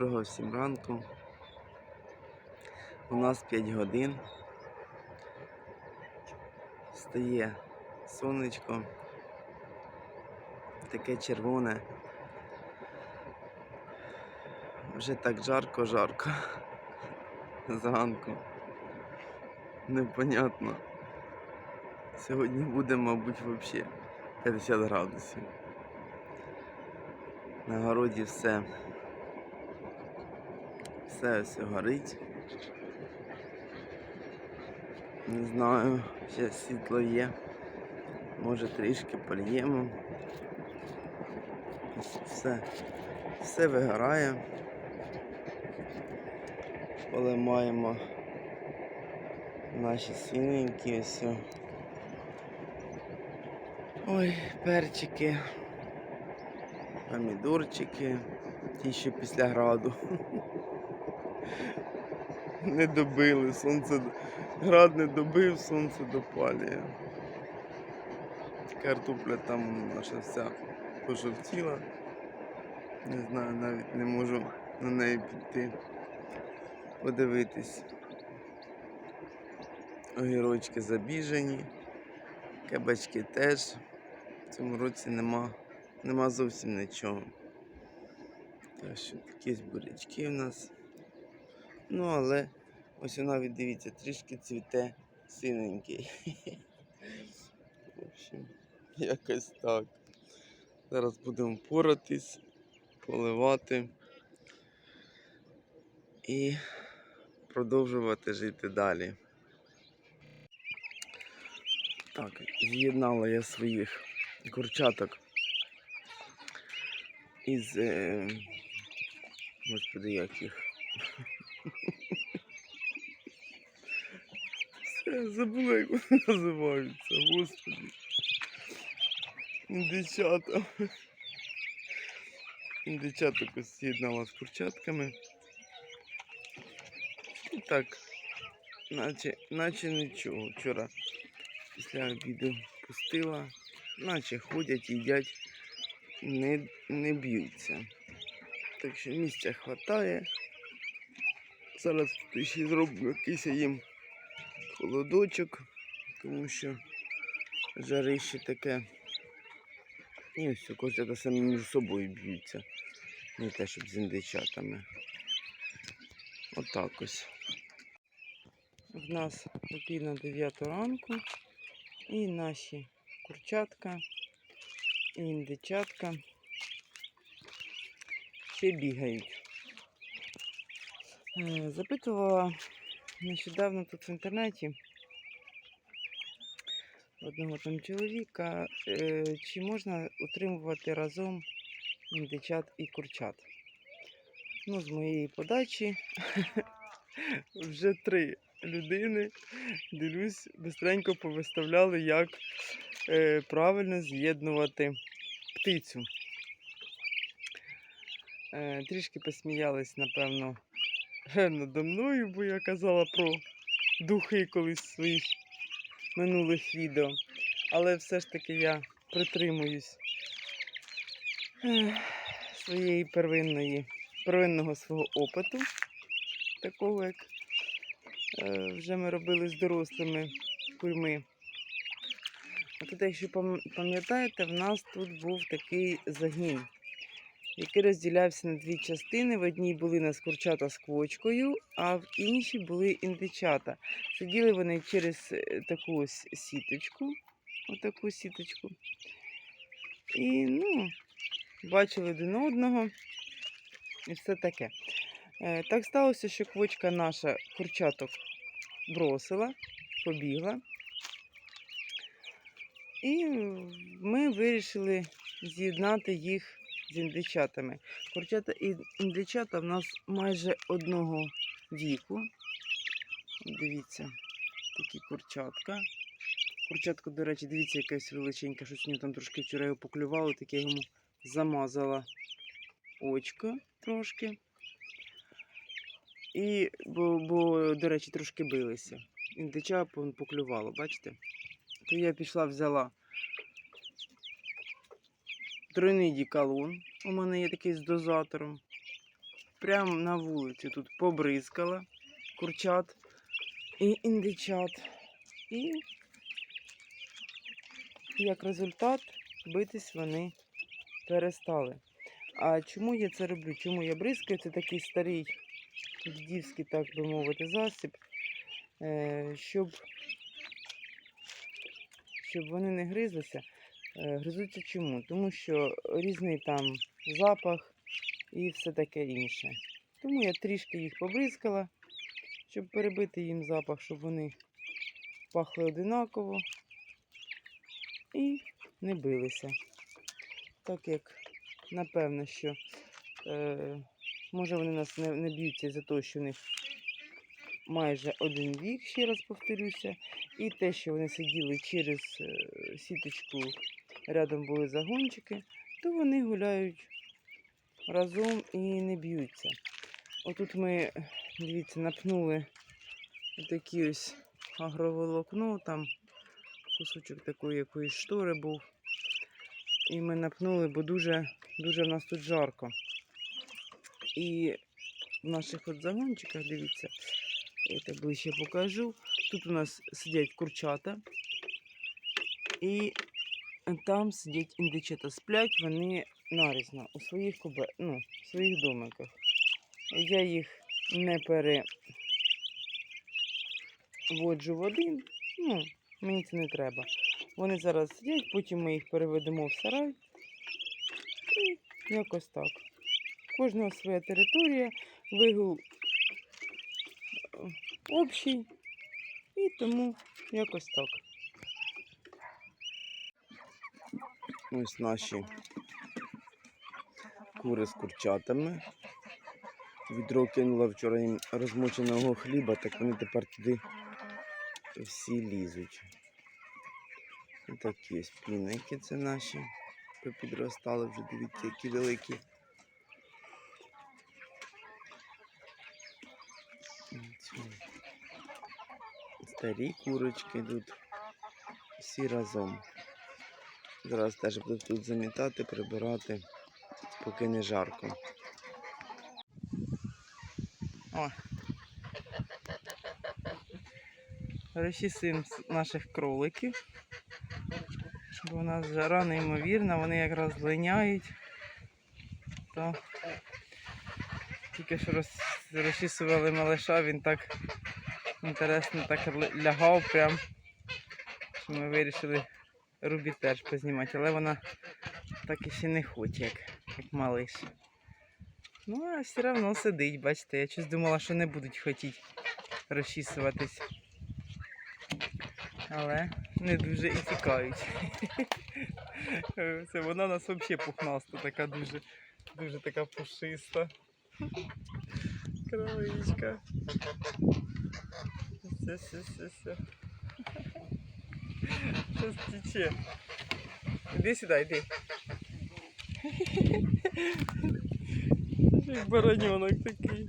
Доброго всім ранку. У нас 5 годин. Стає сонечко. Таке червоне. Вже так жарко-жарко. Зранку. Непонятно. Сьогодні буде, мабуть, взагалі 50 градусів. На городі все. Все все горить. Не знаю, ще світло є. Може трішки польємо. Все, все вигорає. Коли маємо наші свиненькі ось. Ой, перчики, помідорчики, ті, що після граду. Не добили, сонце град не добив, сонце допалює. Картопля там наша вся пожовтіла. Не знаю, навіть не можу на неї піти. Подивитись. Огірочки забіжені, кабачки теж. В цьому році нема, нема зовсім нічого. Так що якісь бурячки в нас. Ну, але ось навіть дивіться, трішки цвіте синенький. В общем, якось так. Зараз будемо поратись, поливати і продовжувати жити далі. Так, з'єднала я своїх курчаток із. Е... Господи, як їх. Все, забула, як вони називаються, господи. Індичата. Індичаток ось з'єднала з курчатками. І так, наче, наче нічого. Вчора після обіду пустила, наче ходять, їдять, не, не б'ються. Так що місця хватає. Зараз ще зроблю якийсь їм холодочок, тому що жарище таке. І ось козята самі між собою б'ються. Не те, щоб з індичатами. Отак ось. В нас на 9 ранку і наші курчатка і індичатка ще бігають. Е, Запитувала нещодавно тут в інтернеті одного там чоловіка, е, чи можна утримувати разом індичат і курчат. Ну, з моєї подачі вже три людини, дивлюсь, бистренько повиставляли, як е, правильно з'єднувати птицю. Трішки посміялись, напевно, надо мною, бо я казала про духи колись своїх минулих відео. Але все ж таки я притримуюсь своєї первинної, первинного свого опиту, такого як е, вже ми робили з дорослими курьми. А якщо пам'ятаєте, в нас тут був такий загін, який розділявся на дві частини. В одній були нас курчата з квочкою, а в іншій були індичата. Сиділи вони через е, таку ось сіточку, отаку сіточку. І ну, бачили один одного і все таке. Е, Так сталося, що квочка наша курчаток бросила, побігла. І ми вирішили з'єднати їх з індичатами. Курчата і індичата в нас майже одного віку. Дивіться, такі курчатка. Курчатка, до речі, дивіться, якась величенька, щось нього там трошки вчора його поклювало, таке йому замазала очко трошки. І, бо, бо, до речі, трошки билися. Індича поклювало, бачите? То я пішла, взяла тройний дікалон. У мене є такий з дозатором. прямо на вулицю. Тут побризкала курчат і індичат. І як результат битись вони перестали. А чому я це роблю? Чому я бризкаю? Це такий старий дідівський, так би мовити, засіб, е, щоб, щоб вони не гризлися. Е, Гризуться чому? Тому що різний там запах і все таке інше. Тому я трішки їх побризкала, щоб перебити їм запах, щоб вони пахли одинаково і не билися. Так як напевно, що е, може вони нас не, не б'ються за те, що в них майже один вік, ще раз повторюся, і те, що вони сиділи через е, сіточку, рядом були загончики, то вони гуляють разом і не б'ються. Отут ми, дивіться, напнули такі ось агроволокно, там кусочок такої якоїсь штори був. І ми напнули, бо дуже, дуже в нас тут жарко. І в наших от загончиках, дивіться, я так ближче покажу. Тут у нас сидять курчата. І там сидять індичата. Сплять вони нарізно у своїх кубе, ну, в своїх домиках. Я їх не переводжу в один. Ну, мені це не треба. Вони зараз сидять, потім ми їх переведемо в сарай. І якось так. У Кожного своя територія, вигул е, общий. І тому якось так. Ось наші кури з курчатами. Відро кинула вчора їм розмоченого хліба, так вони тепер туди всі лізуть. І такі ось піники це наші. Попідростали вже, дивіться, які великі. Старі курочки тут всі разом. Зараз теж буду тут замітати, прибирати, поки не жарко. О. Розчісуємо с- наших кроликів. Бо у нас жара неймовірна, вони якраз линяють. То тільки що роз... розчісували малиша, він так інтересно так лягав прям. Що ми вирішили Рубі теж познімати, але вона так і ще не хоче, як, як малиш. Ну, а все одно сидить, бачите, я щось думала, що не будуть хотіти розчісуватись. Але не дуже і тікають. Це вона у нас взагалі пухнаста, така дуже, дуже така пушиста. Кроличка. Все, все, все, все. Щось тече. Іди сюди, йди. Бароненок такий.